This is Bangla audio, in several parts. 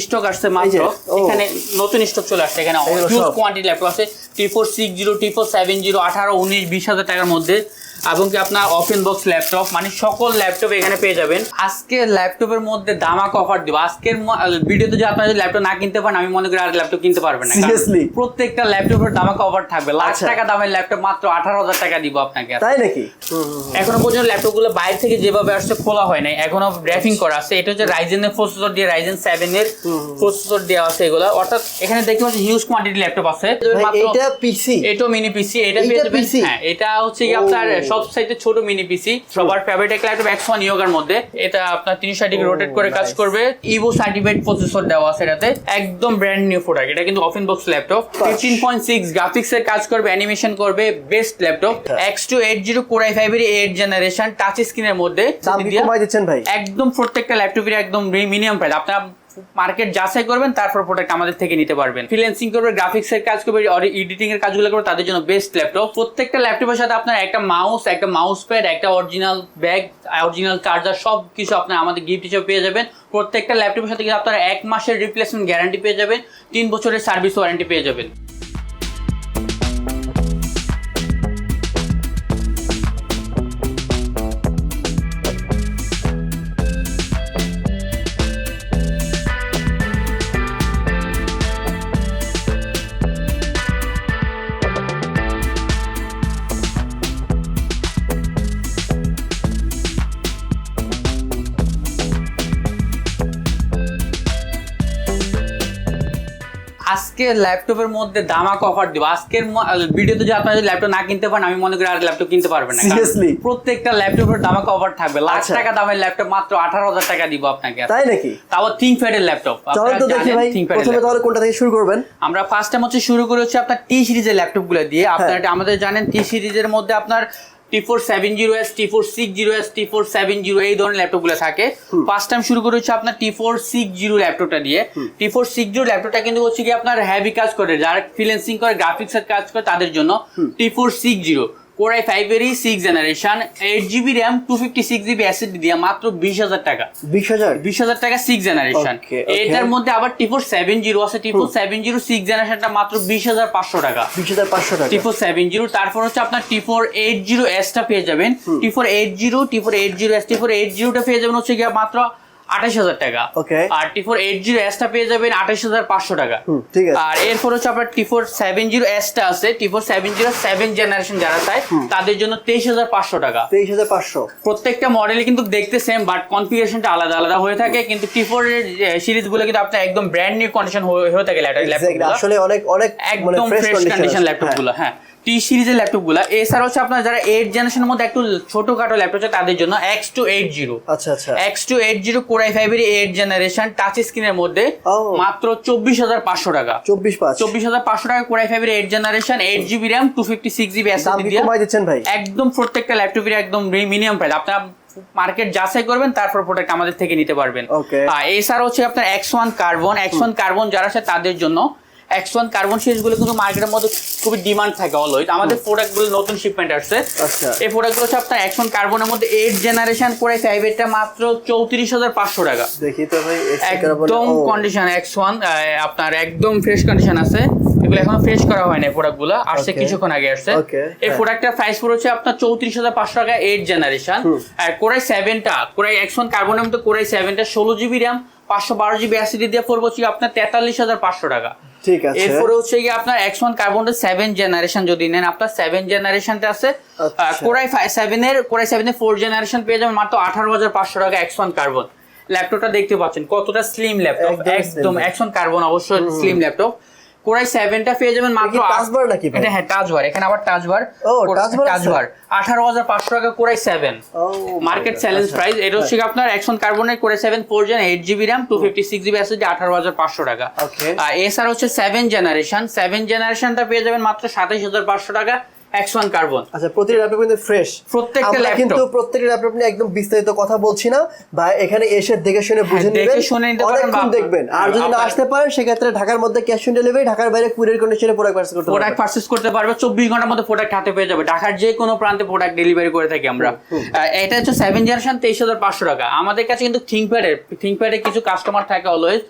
স্টক আসছে মাত্র। এখানে নতুন স্টক চলে আসছে এখানে। হিউজ কোয়ান্টিটি ল্যাপটপ আছে। T four six zero T four seven zero আঠারো উনিশ বিশ হাজার টাকার মধ্যে। এবং কি আপনার ওপেন বক্স ল্যাপটপ মানে সকল ল্যাপটপ এখানে পেয়ে যাবেন। আজকে ল্যাপটপের মধ্যে দামাক অফার দিব। আজকের ভিডিওতে যদি আপনারা ল্যাপটপ না কিনতে পারেন আমি মনে করি আর ল্যাপটপ কিনতে পারবেন না। Seriously? প্রত্যেকটা ল্যাপটপের দামাক অফার থাকবে। লাখ আচ্ছা। টাকা দামের ল্যাপটপ মাত্র আঠারো হাজার টাকা দিব আপনাকে। তাই নাকি? এখনও পর্যন্ত ল্যাপটপগুলো বাইরে থেকে যেভাবে আসছে খোলা হয় নাই। এখনও র্যাপিং করা আছে। এটা হচ্ছে রাইজেন এর প্রসেসর দিয়ে রাইজেন সেভেন এর প্রসেসর দেওয়া আছে এগুলো। অর্থাৎ এখানে দেখতে পাচ্ছি হিউজ কোয়ান্টিটি ল্যাপটপ আছে। এটা পিসি এটাও মিনি পিসি এটা PC? হ্যাঁ এটা হচ্ছে কি আপনার সব সাইডে ছোট মিনি পিসি সবার ফেভারিট একটা ল্যাপটপ এক্স ওয়ান ইয়োগার মধ্যে। এটা আপনার তিনশো ডিগ্রি রোটেট করে কাজ করবে। ইভো সার্টিফাইড প্রসেসর দেওয়া আছে এটাতে। একদম ব্র্যান্ড নিউ প্রোডাক্ট এটা কিন্তু often box laptop fifteen point six graphics এর কাজ করবে অ্যানিমেশন করবে best laptop. X two eight zero core i five এর এইট জেনারেশন টাচ স্ক্রিনের মধ্যে একদম প্রত্যেকটা ল্যাপটপের একদম মিনিমাম প্রাইস আপনারা মার্কেট যাচাই করবেন, তারপর প্রোডাক্ট আমাদের থেকে নিতে পারবেন। ফ্রিল্যান্সিং করবে গ্রাফিক্স এর কাজ করবে এডিটিং এর কাজগুলো করবে, তাদের জন্য বেস্ট ল্যাপটপ প্রত্যেকটা ল্যাপটপের সাথে আপনার একটা মাউস একটা মাউস প্যাড একটা অরিজিনাল ব্যাগ অরিজিনাল চার্জার সব কিছু আপনার আমাদের গিফট হিসেবে পেয়ে যাবেন। প্রত্যেকটা ল্যাপটপের সাথে কিন্তু আপনারা এক মাসের রিপ্লেসমেন্ট গ্যারান্টি পেয়ে যাবেন, তিন বছরের সার্ভিস ওয়ারেন্টি পেয়ে যাবেন। আজকে ল্যাপটপের মধ্যে দামাক অফার দিব। আজকের ভিডিওতে যদি আপনারা ল্যাপটপ না কিনতে পারেন আমি মনে করি আর ল্যাপটপ কিনতে পারবেন না। Seriously? প্রত্যেকটা ল্যাপটপের দামাক অফার থাকবে। লাখ আচ্ছা। টাকা দামের ল্যাপটপ মাত্র আঠারো হাজার টাকা দিব আপনাকে। তাই নাকি? তাও থিঙ্ক প্যাডের ল্যাপটপ চলেন তো দেখি ভাই প্রথমে তাহলে কোনটা থেকে শুরু করবেন? আমরা ফার্স্ট টাইম হচ্ছে শুরু করেছি আপনার টি সিরিজের ল্যাপটপগুলো দিয়ে। আপনারা হ্যাঁ। আমাদের জানেন টি সিরিজের মধ্যে আপনার T four seven zero S T four six zero S T four seven zero এই ধরনের ল্যাপটপগুলো থাকে ফার্স্ট টাইম শুরু করে হচ্ছে আপনার টি ফোর সিক্স জিরো ল্যাপটপটা দিয়ে। টি ফোর সিক্স জিরো ল্যাপটপটা কিন্তু হচ্ছে কি আপনার হ্যাভি কাজ করে যারা ফ্রিলেন্সিং করে গ্রাফিক্সের কাজ করে তাদের জন্য। T four six zero core i five এরই six generation eight GB RAM two fifty six GB SSD দিয়ে মাত্র বিশ হাজার টাকা। বিশ হাজার? বিশ হাজার টাকা সিক্স জেনারেশন. এটার মধ্যে আবার টিপো সেভেন জিরো আছে। টিপো সেভেন জিরো সিক্স জেনারেশনটা মাত্র বিশ হাজার পাঁচশো টাকা। বিশ হাজার পাঁচশো টাকা। টিপো সেভেন জিরো তারপর হচ্ছে আপনার টি ফোর এইট জিরো এসটা পেয়ে যাবেন। T four eight zero T four eight zero S T four eight জিরোটা পেয়ে যাবেন হচ্ছে গিয়ে মাত্র আঠাশ হাজার টাকা। Okay. আর টি ফোর এইট জিরো এসটা পেয়ে যাবেন আঠাশ হাজার পাঁচশো টাকা। ঠিক আছে। আর এরপর হচ্ছে আপনার টি ফোর সেভেন জিরো এসটা আছে। T four seven zero seven generation যারা চায় তাদের জন্য তেইশ হাজার পাঁচশো টাকা। তেইশ হাজার পাঁচশো। প্রত্যেকটা মডেলই কিন্তু দেখতে সেম বাট কনফিগারেশনটা আলাদা আলাদা হয়ে থাকে। কিন্তু টি ফোর এর সিরিজগুলো কিন্তু আপনার একদম ব্র্যান্ড নিউ কন্ডিশন হয়ে থাকে ল্যাপটপ আসলে অনেক অনেক মানে একদম ফ্রেশ কন্ডিশন ল্যাপটপগুলো হ্যাঁ। টি সিরিজের ল্যাপটপগুলো এছাড়া হচ্ছে আপনার যারা এইট জেনারেশনের মধ্যে একটু ছোটখাটো ল্যাপটপ আছে তাদের জন্য এক্স টু এইট জিরো আচ্ছা আচ্ছা। X two eight zero core i five এর এইট জেনারেশন টাচ স্ক্রিনের মধ্যে মাত্র চব্বিশ হাজার পাঁচশো টাকা। চব্বিশ চব্বিশ হাজার পাঁচশো টাকা কোরাই ফাইভ এর eight generation eight GB RAM two fifty six GB দিচ্ছেন ভাই? একদম প্রত্যেকটা ল্যাপটপের একদম মিনিমাম প্রাইস আপনারা মার্কেট যাচাই করবেন তারপর প্রোডাক্ট আমাদের থেকে নিতে পারবেন। এছাড়া হচ্ছে আপনার X one carbon X one carbon যারা আছে তাদের জন্য এক্স ওয়ান কার্বন সিরিজগুলো কিন্তু মার্কেটের মধ্যে খুবই ডিমান্ড থাকে অলওয়েজ আমাদের প্রোডাক্টগুলো নতুন শিপমেন্ট আসছে। আচ্ছা। এই প্রোডাক্টগুলো হচ্ছে আপনার এক্স ওয়ান কার্বনের মধ্যে এইট জেনারেশন করে ফাইভ মাত্র চৌত্রিশ হাজার পাঁচশো টাকা। দেখি তো ভাই একদম কন্ডিশন এক্স ওয়ান আপনার একদম ফ্রেশ কন্ডিশন আছে। এগুলো এখনও ফ্রেশ করা হয় না প্রোডাক্টগুলো আসছে. কিছুক্ষণ আগে আসছে। এই। প্রোডাক্টটার প্রাইস পড়েছে আপনার চৌত্রিশ হাজার পাঁচশো টাকা এইট জেনারেশন আর কোরাই সেভেনটা কোরাই এক্স ওয়ান কার্বনের মধ্যে কোরাই সেভেনটা ষোলো জিবি র্যাম পাঁচশো বারো জিবি অ্যাসিডি দিয়ে পড়ব হচ্ছে আপনার তেতাল্লিশ হাজার পাঁচশো টাকা। ঠিক আছে। এরপরে হচ্ছে গিয়ে আপনার এক্স ওয়ান কার্বনের সেভেন জেনারেশন যদি নেন আপনার সেভেন জেনারেশনটা আছে আচ্ছা। কোরাই সেভেন এর কোরাই সেভেন এর ফোর জেনারেশন পেয়ে যাবেন মাত্র আঠারো হাজার পাঁচশো টাকা এক্স ওয়ান কার্বন ল্যাপটপটা দেখতে পাচ্ছেন কতটা স্লিম ল্যাপটপ। একদম এক্স ওয়ান কার্বন অবশ্যই স্লিম ল্যাপটপ কোরাই সেভেনটা পেয়ে যাবেন মাত্র আট- নাকি এটা হ্যাঁ টাচ বার এখানে আবার টাচ বার ও, টাচ বার টাকা core i seven market challenge. Price এটা হচ্ছে আপনার এক্সন কার্বনের করে seven four gen eight GB RAM two fifty six GB SSD আঠারো হাজার পাঁচশো টাকা। এস আর হচ্ছে সেভেন জেনারেশন সেভেন জেনারেশনটা পেয়ে যাবেন মাত্র সাতাইশ হাজার পাঁচশো টাকা। ওয়ান কার্বন আচ্ছা প্রতিটা ল্যাপটপ কিন্তু ফ্রেশ প্রত্যেকটা laptop। কিন্তু প্রত্যেকটা ল্যাপটপ নিয়ে একদম বিস্তারিত কথা বলছি না। বা এখানে এসে দেখে শুনে বুঝে হ্যাঁ, দেখে নেবেন। শুনে নিতে পারেন দেখবেন। আর যদি না আসতে পারেন সেক্ষেত্রে ঢাকার মধ্যে ক্যাশ অন ডেলিভারি ঢাকার বাইরে কুরিয়ার কন্ডিশনে প্রোডাক্ট পার্সেল করতে প্রোডাক্ট পারচেস করতে পারবে চব্বিশ ঘণ্টার মধ্যে প্রোডাক্ট হাতে পেয়ে যাবে। ঢাকার যে কোনো প্রান্তে প্রোডাক্ট ডেলিভারি করে থাকি আমরা। এটা হচ্ছে সেভেন জেনারেশন তেইশ হাজার পাঁচশো টাকা। আমাদের কাছে কিন্তু থিঙ্কপ্যাডের থিঙ্কপ্যাডে কিছু কাস্টমার থাকে অলওয়েজ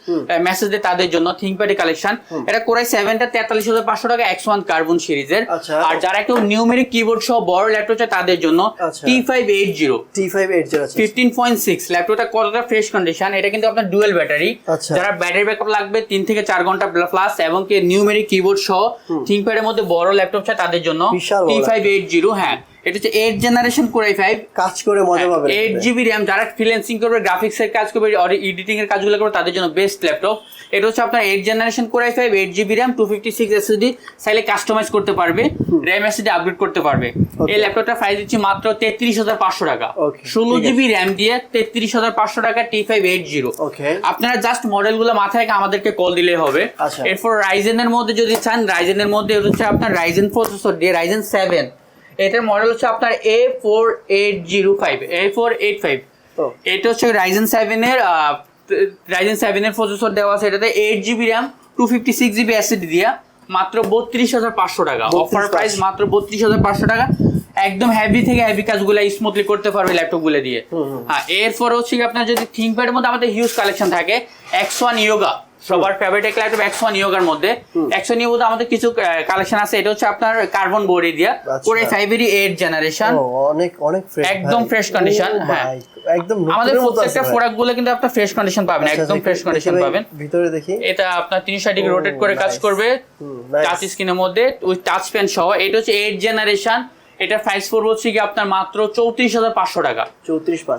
মেসেজ দেয় তাদের জন্য থিঙ্কপ্যাডে কালেকশন এটা কোরাই সেভেনটা তেতাল্লিশ হাজার পাঁচশো টাকা এক্স ওয়ান কার্বন সিরিজের। আর যারা একটু নিউমেরিক কিবোর্ড সহ বড় ল্যাপটপ চায় তাদের জন্য। T five eight zero T five eight zero fifteen point six ল্যাপটপটা কতটা ফ্রেশ কন্ডিশন এটা কিন্তু আপনার ডুয়েল ব্যাটারি আচ্ছা। যারা ব্যাটারি ব্যাকআপ লাগবে তিন থেকে চার ঘণ্টা প্লাস এবং কি নিউমেরিক কিবোর্ড সহ থিঙ্কপ্যাডের মধ্যে বড় ল্যাপটপ চাই তাদের জন্য। টি ফাইভ এইট জিরো হ্যাঁ। এটা হচ্ছে এইট জেনারেশন কোরাই ফাইভ কাজ করে মজা পাবেন এইট জিবি র্যাম যারা ফ্রিল্যান্সিং করবে গ্রাফিক্স এর কাজ করবে এডিটিং এর কাজগুলো করবে তাদের জন্য বেস্ট ল্যাপটপ এটা হচ্ছে আপনার eight generation core i five eight GB RAM two fifty six SSD চাইলে কাস্টমাইজ করতে পারবে র্যাম এসএসডি আপগ্রেড করতে পারবে। এই ল্যাপটপটা প্রাইস দিচ্ছি মাত্র তেত্রিশ হাজার পাঁচশো টাকা। ষোলো জিবি র্যাম দিয়ে তেত্রিশ হাজার পাঁচশো টাকা টি ফাইভ এইট জিরো আপনারা জাস্ট মডেলগুলো মাথায় রেখে আমাদেরকে কল দিলেই হবে। আচ্ছা। এরপর রাইজেনের মধ্যে যদি চান রাইজেনের মধ্যে হচ্ছে আপনার রাইজেন প্রসেসর দিয়ে রাইজেন সেভেন এটার মডেল হচ্ছে আপনার A four eight zero five A four eight five এটা হচ্ছে রাইজেন সেভেনের রাইজেন সেভেনের প্রসেসর দেওয়া আছে এটাতে eight GB RAM two fifty six GB SSD দিয়া মাত্র বত্রিশ হাজার পাঁচশো টাকা। অফার প্রাইস মাত্র বত্রিশ হাজার পাঁচশো টাকা। একদম হেভি থেকে হেভি কাজগুলো স্মুথলি করতে পারবে ল্যাপটপগুলো দিয়ে হ্যাঁ এরপর হচ্ছে আপনার যদি থিঙ্কপ্যাডের মধ্যে আমাদের হিউজ কালেকশন থাকে এক্স ওয়ান ইয়োগা সবার ফেভারিট এক ল্যাপটপ এক্স ওয়ান ইয়োগার মধ্যে এক্স নিয়োগ আমাদের কিছু কালেকশন আছে। এটা হচ্ছে আপনার কার্বন বডি দিয়া। করে ফাইভেরই এইট জেনারেশন অনেক অনেক ফ্রেশ একদম ফ্রেশ কন্ডিশন হ্যাঁ। একদম আমাদের প্রত্যেকটা প্রোডাক্টগুলো কিন্তু আপনার ফ্রেশ কন্ডিশন পাবেন আচ্ছা, একদম ফ্রেশ কন্ডিশন পাবেন। ভিতরে দেখি। এটা আপনার তিনশো ডিগ্রি ও, রোটেট করে কাজ করবে. টাচ স্ক্রিনের মধ্যে উইথ টাচ পেন সহ। এটা হচ্ছে এইট জেনারেশন এটা প্রাইস পড়বে হচ্ছে কি আপনার মাত্র চৌত্রিশ হাজার পাঁচশো টাকা।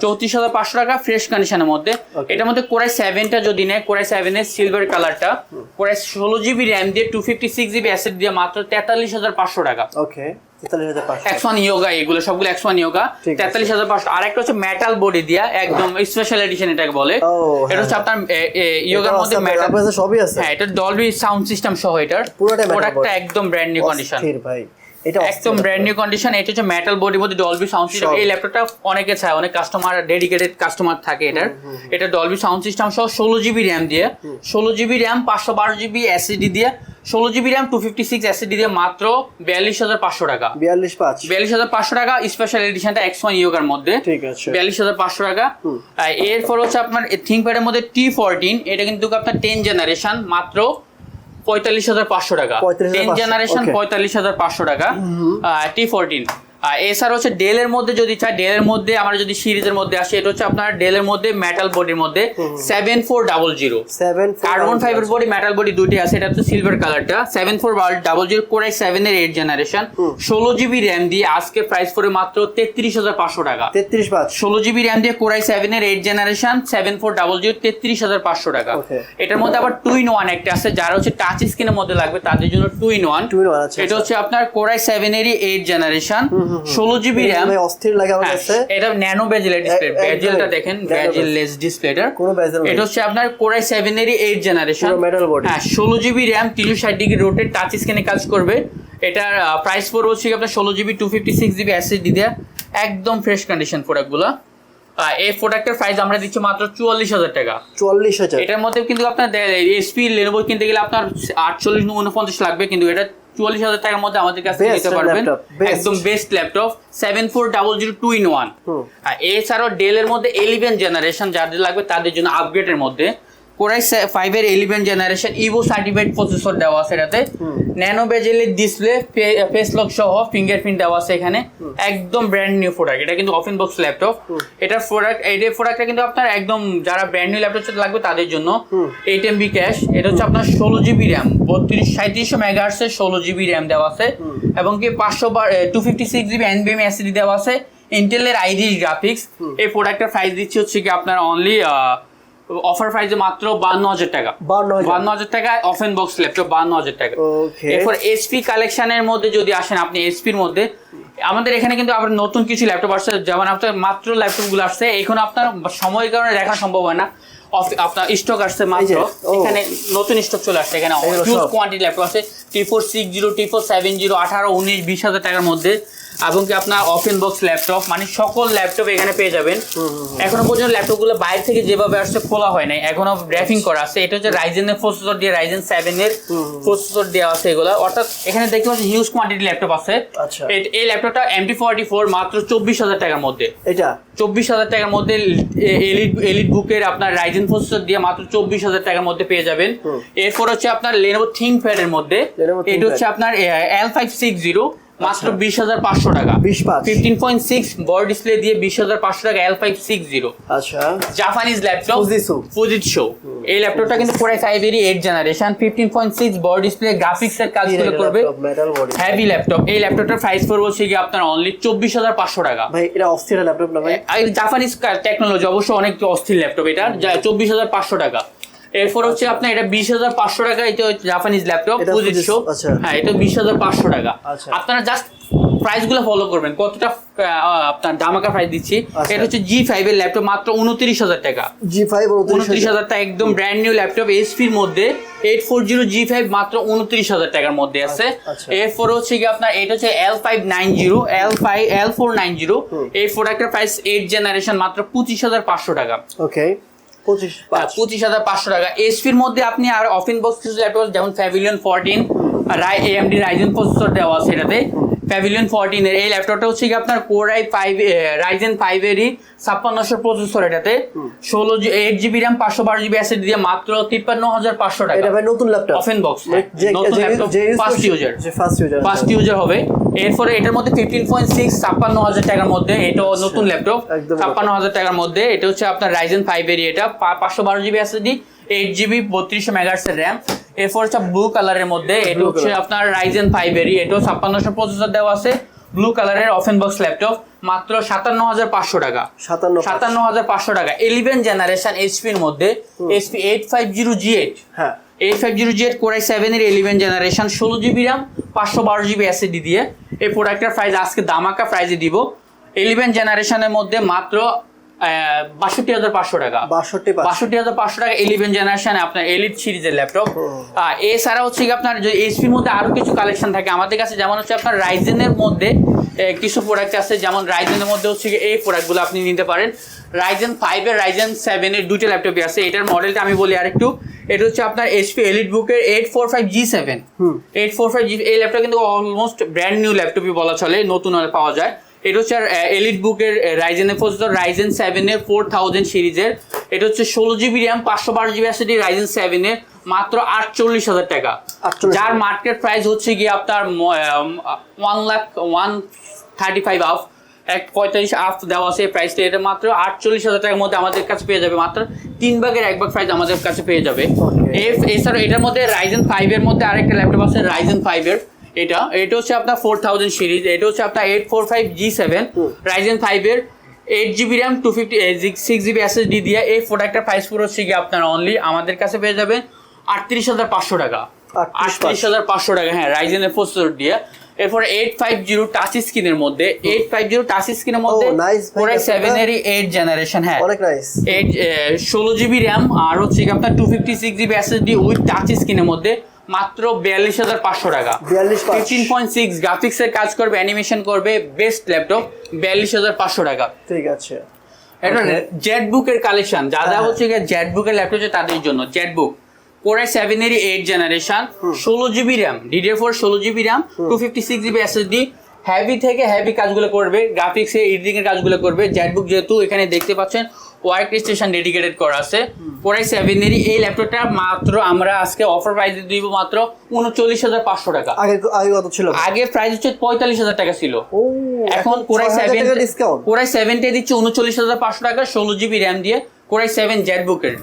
চৌত্রিশ হাজার পাঁচশো টাকা ফ্রেশ কন্ডিশনের মধ্যে. এটার মধ্যে কোরাই সেভেনটা যদি নেয় কোরাই সেভেনের সিলভার কালারটা কোরাই ষোলো জিবি র্যাম দিয়ে two fifty six GB SSD দিয়ে মাত্র তেতাল্লিশ হাজার পাঁচশো টাকা। ওকে ইয়োগা এগুলো সবগুলো এক্স ওয়ান ইয়োগা তেতাল্লিশ হাজার পাঁচশো। আর একটা হচ্ছে মেটাল বডি দিয়া একদম স্পেশাল এডিশন এটাকে বলে। এটা হ্যাঁ। হচ্ছে আপনার ইয়োগার মধ্যে মেটাল সবই আছে। হ্যাঁ এটা ডলবি সাউন্ড সিস্টেম সহ এটার। প্রোডাক্টটা একদম ব্র্যান্ড নিউ কন্ডিশন ভাই। এটা একদম ব্র্যান্ড নিউ কন্ডিশন এটা হচ্ছে মেটাল বডির মধ্যে ডলবি সাউন্ড সিস্টেম এই ল্যাপটপটা অনেকে চায় অনেক কাস্টমার ডেডিকেটেড কাস্টমার থাকে এটার। এটা ডলবি সাউন্ড সিস্টেম সহ ষোলো জিবি র্যাম দিয়ে ষোলো জিবি র্যাম পাঁচশো বারো জিবি এসিডি দিয়ে ষোলো GB RAM two fifty six SSD দিয়ে মাত্র বিয়াল্লিশ হাজার পাঁচশো টাকা। বিয়াল্লিশ পাঁচ। বিয়াল্লিশ হাজার পাঁচশো টাকা স্পেশাল এডিশনটা ওয়ান ইয়োগার মধ্যে। ঠিক আছে। বিয়াল্লিশ হাজার পাঁচশো টাকা। এরপর হচ্ছে আপনার থিঙ্কপ্যাডের মধ্যে টি ফোরটিন এটা কিন্তু আপনার টেন জেনারেশন মাত্র পঁয়তাল্লিশ হাজার পাঁচশো টাকা। 45,500 টেন জেনারেশন পঁয়তাল্লিশ হাজার পাঁচশো টাকা। টি ফোরটিন এছাড়া হচ্ছে ডেলের মধ্যে যদি চাই ডেলের মধ্যে আমরা যদি সিরিজের মধ্যে আসি এটা হচ্ছে আপনার ডেলের মধ্যে মেটাল বডির মধ্যে seven four double zero carbon fibre body metal body দুটি আছে এটা হচ্ছে সিলভার কালারটা seven four double zero core i seven এর এইট জেনারেশন ষোলো জিবি র্যাম দিয়ে আজকে প্রাইস পড়ে মাত্র তেত্রিশ হাজার পাঁচশো টাকা। তেত্রিশ ষোলো জিবি র্যাম দিয়ে কোরাই সেভেন এর eight generation seven four double zero তেত্রিশ হাজার পাঁচশো টাকা। এটার মধ্যে আবার টু ইন ওয়ান একটা আছে যারা হচ্ছে টাচ স্ক্রিনের মধ্যে লাগবে তাদের জন্য টু ইন ওয়ান আচ্ছা, এটা আচ্ছা। হচ্ছে আপনার কোরাই সেভেন এরই এইট জেনারেশন ষোলো জিবি র্যাম অস্থির লাগে আমার কাছে এটা ন্যানো বেজেলের ডিসপ্লে বেজেলটা দেখেন বেজেল লেস ডিসপ্লেটার কোনো নেই। এটা। হচ্ছে আপনার কোরাই সেভেন এরই এইট জেনারেশন metal body। হ্যাঁ ষোলো জিবি র্যাম তিনশো ষাট ডিগ্রি রোটের টাচ স্ক্রিনে কাজ করবে। এটার প্রাইস পড়বে হচ্ছে আপনার ষোলো GB two fifty six GB SSD দেওয়া একদম ফ্রেশ কন্ডিশন প্রোডাক্টগুলো এই প্রোডাক্টের প্রাইস আমরা দিচ্ছি মাত্র চুয়াল্লিশ হাজার টাকা। চুয়াল্লিশ হাজার। এটার মধ্যে কিন্তু আপনার এসপি লেনোভো কিনতে গেলে আপনার আটচল্লিশ উনপঞ্চাশ লাগবে কিন্তু এটা চুয়াল্লিশ হাজার টাকার মধ্যে আমাদের কাছে নিতে পারবেন। একদম best laptop seven four double zero two in one আর এছাড়াও ডেলের মধ্যে ইলেভেন জেনারেশন যাদের লাগবে তাদের জন্য আপগ্রেডের মধ্যে। কোরাই ফাইভের eleven generation Evo certified processor দেওয়া আছে এটাতে। ন্যানো বেজেলের ডিসপ্লে ফেস লক সহ ফিঙ্গারপ্রিন্ট দেওয়া আছে এখানে। একদম ব্র্যান্ড নিউ প্রোডাক্ট এটা কিন্তু অফিন বক্স ল্যাপটপ এটার প্রোডাক্ট এই প্রোডাক্টটা কিন্তু আপনার একদম যারা ব্র্যান্ড নিউ ল্যাপটপ লাগবে তাদের জন্য। এইট এমবি ক্যাশ এটা হচ্ছে আপনার ষোলো জিবি র্যাম বত্রিশ সাঁত্রিশশো মেগাহার্সের ষোলো জিবি র্যাম দেওয়া আছে। এবং কি পাঁচশো বার টু ফিফটি সিক্স জিবি এনবিএম এসিডি দেওয়া আছে। ইন্টেলের আইডি গ্রাফিক্স এই প্রোডাক্টের প্রাইস দিচ্ছি হচ্ছে কি আপনার অনলি অফার প্রাইসে মাত্র বান্ন হাজার টাকা। বান্ন হাজার। বান্ন হাজার টাকা অফেন বক্স ল্যাপটপ বান্ন হাজার টাকা। Okay. এরপর এসপি কালেকশনের মধ্যে যদি আসেন আপনি এসপির মধ্যে আমাদের এখানে কিন্তু আবার নতুন কিছু ল্যাপটপ আসছে যেমন আপনার মাত্র ল্যাপটপগুলো আসছে এখন আপনার সময়ের কারণে দেখা সম্ভব হয় না। আপনার স্টক আসছে মাত্র। এখানে নতুন স্টক চলে আসছে এখানে হিউজ কোয়ান্টিটি ল্যাপটপ আছে T four six zero T four seven zero আঠারো উনিশ বিশ হাজার টাকার মধ্যে। এবং কি আপনার ওপেন বক্স ল্যাপটপ মানে সকল ল্যাপটপ এখানে পেয়ে যাবেন। এখনও পর্যন্ত ল্যাপটপগুলো বাইরে থেকে যেভাবে আসছে খোলা হয় নাই এখনও র্যাপিং করা আছে। এটা হচ্ছে রাইজেনের প্রসেসর দিয়ে রাইজেন সেভেন এর প্রসেসর দেওয়া আছে এগুলো। অর্থাৎ এখানে দেখতে পাচ্ছি হিউজ কোয়ান্টিটি ল্যাপটপ আছে। আচ্ছা। এই- ল্যাপটপটা এমটি ফোর্টি ফোর মাত্র চব্বিশ হাজার টাকার মধ্যে। এটা? চব্বিশ হাজার টাকার মধ্যে এলিট এলিট বুকের আপনার রাইজেন প্রসেসর দিয়ে মাত্র চব্বিশ হাজার টাকার মধ্যে পেয়ে যাবেন। এরপর হচ্ছে আপনার লেনোভো থিংকপ্যাড এর মধ্যে। এটা হচ্ছে আপনার এল ফাইভ সিক্স জিরো মাত্র। বিশ হাজার পাঁচশো টাকা। 25 ফিফটিন পয়েন্ট সিক্স বড় ডিসপ্লে দিয়ে বিশ হাজার পাঁচশো টাকা এল ফাইভ সিক্স জিরো আচ্ছা। Japanese laptop Fujitsu। ফুজিটশো এই ল্যাপটপটা কিন্তু পুরাই ফাইভ এরই eight generation fifteen point six বড় ডিসপ্লে গ্রাফিক্স এর কাজগুলো করবে। হ্যাভি ল্যাপটপ এই ল্যাপটপটার প্রাইস পড়বে হচ্ছে কি আপনার অনলি চব্বিশ হাজার পাঁচশো টাকা। ভাই এটা অস্থির ল্যাপটপ না ভাই? জাপানিজ টেকনোলজি অবশ্য অনেক অস্থির ল্যাপটপ এটা। চব্বিশ হাজার পাঁচশো টাকা। এরপর হচ্ছে আপনার এটা বিশ হাজার পাঁচশো টাকা এটা জাপানিজ ল্যাপটপ আচ্ছা। হ্যাঁ এটা বিশ হাজার পাঁচশো টাকা। আচ্ছা। আপনারা জাস্ট প্রাইসগুলো ফলো করবেন কতটা আপনার দামাকা প্রাইস দিচ্ছি। আচ্ছা। এটা হচ্ছে জি ফাইভ এর ল্যাপটপ মাত্র উনত্রিশ হাজার টাকা। জি ফাইভ উনত্রিশ হাজার। টাকা একদম ব্র্যান্ড নিউ ল্যাপটপ এসপির মধ্যে। Eight four zero G five মাত্র উনত্রিশ হাজার টাকার মধ্যে আছে। আচ্ছা। এরপর হচ্ছে কি আপনার এটা হচ্ছে L five nine zero L five L four nine zero. এই প্রোডাক্টের প্রাইস এইট জেনারেশন মাত্র পঁচিশ হাজার পাঁচশো টাকা। ওকে পঁচিশ হাজার পাঁচশো টাকা। এসপির মধ্যে আপনি আর অফিন বক্স কিছু ল্যাপটপ যেমন Pavilion fourteen AMD Ryzen processor দেওয়া আছে এটাতে। প্যাভিলিয়ন ফোরটিন এর। এই ল্যাপটপটা হচ্ছে কি আপনার কোরাই ফাইভ রাইজেন ফাইভ এরই ছাপ্পান্নশো প্রসেসর এটাতে। ষোলো এইট জিবি র্যাম পাঁচশো বারো জিবি অ্যাসিড দিয়ে মাত্র তিপ্পান্ন হাজার পাঁচশো টাকা। এটা ভাই নতুন ল্যাপটপ অফেন বক্স যে নতুন laptop first user first user হবে। এরপরে এটার মধ্যে ফিফটিন পয়েন্ট সিক্স ছাপ্পান্ন হাজার টাকার মধ্যে। এটাও নতুন ল্যাপটপ ছাপ্পান্ন হাজার টাকার মধ্যে। এটা হচ্ছে আপনার রাইজেন ফাইভ এর এটা। পাঁচশো বারো জিবি এসএসডি এইট জিবি বত্রিশশো মেগাহার্টসের র্যাম এরপর হচ্ছে ব্লু কালারের মধ্যে। এটা হচ্ছে আপনার রাইজেন ফাইভ এরই। এটাও ছাপ্পান্নশো প্রসেসর দেওয়া আছে। ব্লু কালারের অফেন বক্স ল্যাপটপ মাত্র সাতান্ন হাজার পাঁচশো টাকা। সাতান্ন হাজার পাঁচশো টাকা। ইলেভেন জেনারেশন এইচপির মধ্যে। HP eight five zero G eight হ্যাঁ। Eight five zero Z core i সেভেনের ইলেভেন জেনারেশন ষোলো জিবি র্যাম পাঁচশো বারো জিবি এসএডি দিয়ে। এই প্রোডাক্টের প্রাইস আজকে দামাকা প্রাইজে দিব। ইলেভেন জেনারেশনের মধ্যে মাত্র বাষট্টি হাজার পাঁচশো টাকা। বাষট্টি হাজার পাঁচশো টাকা ইলেভেন জেনারেশন আপনার এলিট সিরিজের ল্যাপটপ এছাড়া হচ্ছে কি আপনার যে এইচপির মধ্যে আরও কিছু কালেকশন থাকে। আমাদের কাছে যেমন হচ্ছে আপনার রাইজেনের মধ্যে কিছু প্রোডাক্ট আছে। যেমন রাইজেনের মধ্যে হচ্ছে এই প্রোডাক্টগুলো আপনি নিতে পারেন। রাইজেন ফাইভ এর রাইজেন সেভেন এর দুটো ল্যাপটপই আছে। এটার মডেলটা আমি বলি আরেকটু। এটা হচ্ছে আপনার এইচপি এলিট বুকের eight four five G seven. Eight four five G এই ল্যাপটপ কিন্তু অলমোস্ট ব্র্যান্ড নিউ ল্যাপটপই বলা চলে। নতুন পাওয়া যায়। এটা হচ্ছে এলিট বুকের রাইজেনের প্রসেসর রাইজেন সেভেনের ফোর থাউজেন্ড সিরিজের এটা হচ্ছে ষোলো জিবি র্যাম পাঁচশো বারো জিবি অ্যাসিডি রাইজেন সেভেনের মাত্র আটচল্লিশ হাজার টাকা। যার মার্কেট প্রাইস হচ্ছে গিয়ে আপনার one lakh one thirty five up এক পঁয়তাল্লিশ আপ দেওয়া আছে প্রাইসটা এটা মাত্র আটচল্লিশ হাজার টাকার মধ্যে আমাদের কাছে পেয়ে যাবে। মাত্র তিন ভাগের এক ভাগ প্রাইস আমাদের কাছে পেয়ে যাবে। Okay. এ- এছাড়াও এটার মধ্যে রাইজেন ফাইভ এর মধ্যে আরেকটা ল্যাপটপ আছে রাইজেন ফাইভ এর। এটা এটা হচ্ছে আপনার ফোর থাউজেন্ড সিরিজ এটা হচ্ছে আপনার eight four five G seven Ryzen five এর eight GB RAM two fifty six GB SSD দিয়ে এই প্রোডাক্টের প্রাইস পুরো হচ্ছে গিয়ে আপনার অনলি আমাদের কাছে পেয়ে যাবেন আটত্রিশ হাজার পাঁচশো টাকা। আটত্রিশ হাজার। পাঁচশো টাকা হ্যাঁ রাইজেনের প্রসেসর দিয়ে। এরপরে এইট ফাইভ জিরো টাচ স্ক্রিনের মধ্যে এইট ফাইভ জিরো টাচ স্ক্রিনের মধ্যে পুরাই ল্যাপটপটা। সেভেনেরই এইট জেনারেশন হ্যাঁ। অনেক নাইস এইট ষোলো জিবি র্যাম আর হচ্ছে আপনার two fifty six GB SSD with touch স্ক্রিনের মধ্যে মাত্র বিয়াল্লিশ হাজার পাঁচশো টাকা। ফিফটিন পয়েন্ট সিক্স গ্রাফিক্সের কাজ করবে অ্যানিমেশন করবে বেস্ট ল্যাপটপ বিয়াল্লিশ হাজার পাঁচশো টাকা। ঠিক আছে। এটা. জেট বুকের কালেকশন যা যা হ্যাঁ। হচ্ছে জেট বুকের ল্যাপটপ হচ্ছে তাদের জন্য। জেট বুক কোরাই এর এইট জেনারেশন ষোলো জিবি র্যাম ডিডিএফ ফোর ষোলো GB RAM two fifty six GB SSD heavy থেকে হ্যাভি কাজগুলো করবে গ্রাফিক্সে এডিটিং এর কাজগুলো করবে। জেট বুক যেহেতু এখানে দেখতে পাচ্ছেন ওয়ার্ক স্টেশন ডেডিকেটেড করা আছে। কোরাই সেভেনেরই এই ল্যাপটপটা মাত্র আমরা আজকে অফার প্রাইস দিব মাত্র উনচল্লিশ হাজার পাঁচশো টাকা। আগে আগে কত ছিল? আগে প্রাইস হচ্ছে পঁয়তাল্লিশ হাজার টাকা ছিল। এখন কোরাই সেভেন কোরাই সেভেনটে দিচ্ছে উনচল্লিশ হাজার পাঁচশো টাকা ষোলো জিবি র্যাম দিয়ে কোরাই সেভেন জেট বুকের.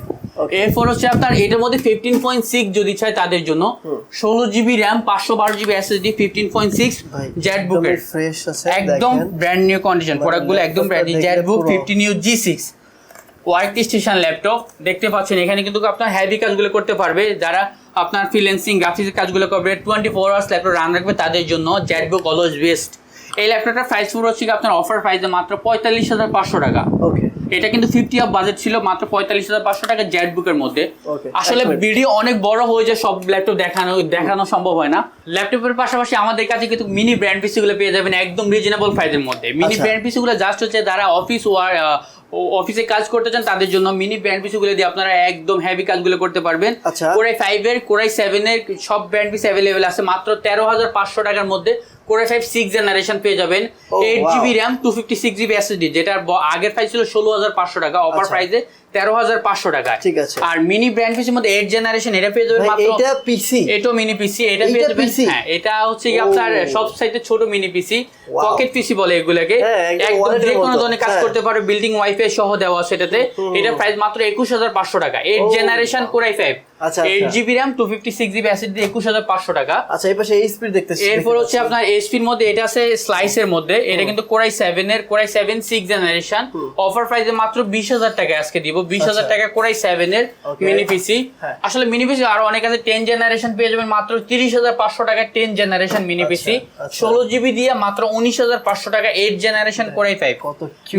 এরপর হচ্ছে আপনার এটার মধ্যে ফিফটিন পয়েন্ট সিক্স যদি চাই তাদের জন্য ষোলো জিবি র্যাম পাঁচশো বারো GB SSD fifteen point six jet বুকের একদম ব্র্যান্ড নিউ কন্ডিশন প্রোডাক্টগুলো একদম brand ZBook fifteen U G six workstation laptop দেখতে পাচ্ছেন এখানে কিন্তু আপনার হ্যাভি কাজগুলো করতে পারবে। যারা আপনার ফ্রিল্যান্সিং গ্রাফিক্সের কাজগুলো করবে twenty four hours laptop run রাখবে তাদের জন্য জেট বুক অলওয়েজ বেস্ট এই ল্যাপটপটার প্রাইস পুরো হচ্ছে আপনার অফার প্রাইসে মাত্র পঁয়তাল্লিশ হাজার পাঁচশো টাকা। ওকে এটা কিন্তু ফিফটি অফ বাজেট ছিল মাত্র পঁয়তাল্লিশ হাজার পাঁচশো টাকা জেড বুকের মধ্যে। আসলে ভিডিও অনেক বড় হয়ে যায় সব ল্যাপটপ দেখানো দেখানো সম্ভব হয় না। ল্যাপটপের পাশাপাশি আমাদের কাছে কিন্তু মিনি ব্র্যান্ড পিসি গুলো পেয়ে যাবেন একদম রিজনেবল প্রাইসের মধ্যে। মিনি আচ্ছা। ব্র্যান্ড পিসি গুলো জাস্ট হচ্ছে যারা অফিস ওয়ার অফিসে কাজ করতে চান তাদের জন্য মিনি ব্র্যান্ড পিসি গুলো দিয়ে আপনারা একদম হেভি কাজগুলো করতে পারবেন। আচ্ছা। কোরাই ফাইভ এর কোরাই সেভেন এর সব ব্র্যান্ড পিস অ্যাভেলেবেল আছে মাত্র তেরো হাজার পাঁচশো টাকার মধ্যে। কোরাই ফাইভ সিক্স জেনারেশন পেয়ে যাবেন eight GB RAM two fifty six GB SSD যেটার আগের প্রাইস ছিল ষোলো হাজার পাঁচশো টাকা অফার আচ্ছা। প্রাইসে তেরো হাজার পাঁচশো টাকা ঠিক আছে। আর মিনি ব্র্যান্ড পিসির মধ্যে এইট জেনারেশন এটা পেয়ে যাবেন মাত্র এটা পিসি এটাও মিনি পিসি এটা পেয়ে যাবেন হ্যাঁ এটা হচ্ছে কি আপনার. সব ছোট মিনি পিসি পকেট পিসি বলে এগুলাকে। হ্যাঁ, একদম যে কোনো ধরনের কাজ হ্যাঁ। করতে পারে বিল্ডিং ওয়াইফাই সহ দেওয়া সেটাতে এটা প্রাইস মাত্র একুশ হাজার পাঁচশো টাকা। Eight generation. Core i five আচ্ছা, eight. GB RAM two fifty six GB SSD দিয়ে একুশ হাজার পাঁচশো টাকা। আচ্ছা এই পাশে দেখতেছি। এরপর হচ্ছে আপনার এসপির মধ্যে এটা আছে স্লাইসের মধ্যে। এটা কিন্তু কোরাই সেভেন এর core i seven six generation offer প্রাইসে মাত্র বিশ হাজার টাকা আজকে দিব। বিশ হাজার আচ্ছা। টাকা কোরাই সেভেন এর মিনি পিসি হ্যাঁ। আসলে মিনি পিসি আরও অনেক আছে টেন জেনারেশন পেয়ে যাবেন মাত্র তিরিশ হাজার পাঁচশো টাকা টেন জেনারেশন মিনি পিসি আচ্ছা। ষোলো জিবি দিয়ে মাত্র উনিশ হাজার পাঁচশো টাকা eight generation core i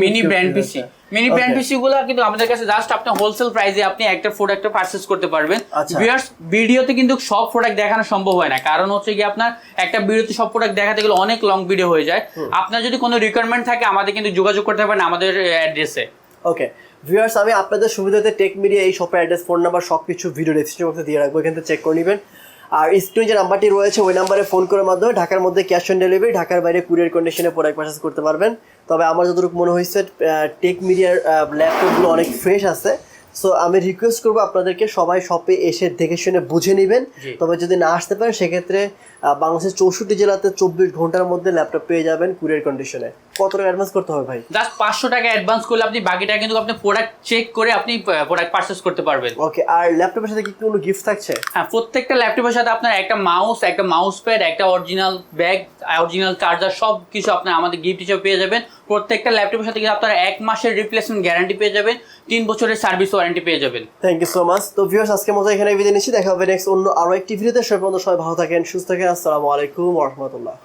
mini brand PC mini brand PC গুলো কিন্তু আমাদের কাছে জাস্ট আপনি হোলসেল প্রাইসে আপনি একটা প্রোডাক্ট পারচেস করতে পারবেন। আচ্ছা। ভিউয়ার্স ভিডিওতে কিন্তু সব প্রোডাক্ট দেখানো সম্ভব হয় না। কারণ হচ্ছে কি আপনার একটা ভিডিওতে সব প্রোডাক্ট দেখাতে গেলে অনেক লং ভিডিও হয়ে যায়। আপনার যদি কোনো রিকোয়ারমেন্ট থাকে আমাদের কিন্তু যোগাযোগ করতে পারেন আমাদের অ্যাড্রেসে ওকে ভিউয়ার্স আমি আপনাদের সুবিধাতে টেক মিডিয়া এই শপের অ্যাড্রেস ফোন নাম্বার সব কিছু ভিডিও ডেসক্রিপশন বক্সে দিয়ে রাখব। এখান থেকে চেক করে নেবেন। আর স্ক্রিনে যে নাম্বারটি রয়েছে ওই নাম্বারে ফোন করার মাধ্যমে ঢাকার মধ্যে ক্যাশ অন ডেলিভারি ঢাকার বাইরে কুরিয়ার কন্ডিশনে প্রোডাক্ট পারচেস করতে পারবেন। তবে আমার যতটুকু মনে হয়েছে টেক মিডিয়ার ল্যাপটপগুলো অনেক ফ্রেশ আছে। সো আমি রিকোয়েস্ট করব আপনাদেরকে সবাই শপে এসে দেখে শুনে বুঝে নেবেন। তবে যদি না আসতে পারেন সেক্ষেত্রে বাংলাদেশের চৌষট্টি জেলাতে চব্বিশ ঘণ্টার মধ্যে ল্যাপটপ পেয়ে যাবেন কুরিয়ার কন্ডিশনে কত টাকা অ্যাডভান্স করতে হবে ভাই? জাস্ট পাঁচশো টাকা অ্যাডভান্স করলে আপনি বাকিটা কিন্তু আপনি প্রোডাক্ট চেক করে আপনি প্রোডাক্ট পারচেস করতে পারবেন। ওকে আর ল্যাপটপের সাথে কি কোনো গিফট থাকছে? হ্যাঁ প্রত্যেকটা ল্যাপটপের সাথে আপনার একটা মাউস একটা মাউস প্যাড একটা অরিজিনাল ব্যাগ অরিজিনাল চার্জার সব কিছু আপনার আমাদের গিফট হিসেবে পেয়ে যাবেন। প্রত্যেকটা ল্যাপটপের সাথে কিন্তু আপনার এক মাসের রিপ্লেসমেন্ট গ্যারান্টি পেয়ে যাবেন তিন বছরের সার্ভিস ওয়ারেন্টি পেয়ে যাবেন। থ্যাংক ইউ সো মাচ তো ভিউয়ার্স আজকের মতো এখানে বিদায় নিচ্ছি। দেখা হবে নেক্সট অন্য আরও একটি ভিডিওতে সবাই সবাই ভালো থাকেন সুস্থ থাকেন। আসসালামু আলাইকুম রহমতুল্লাহ।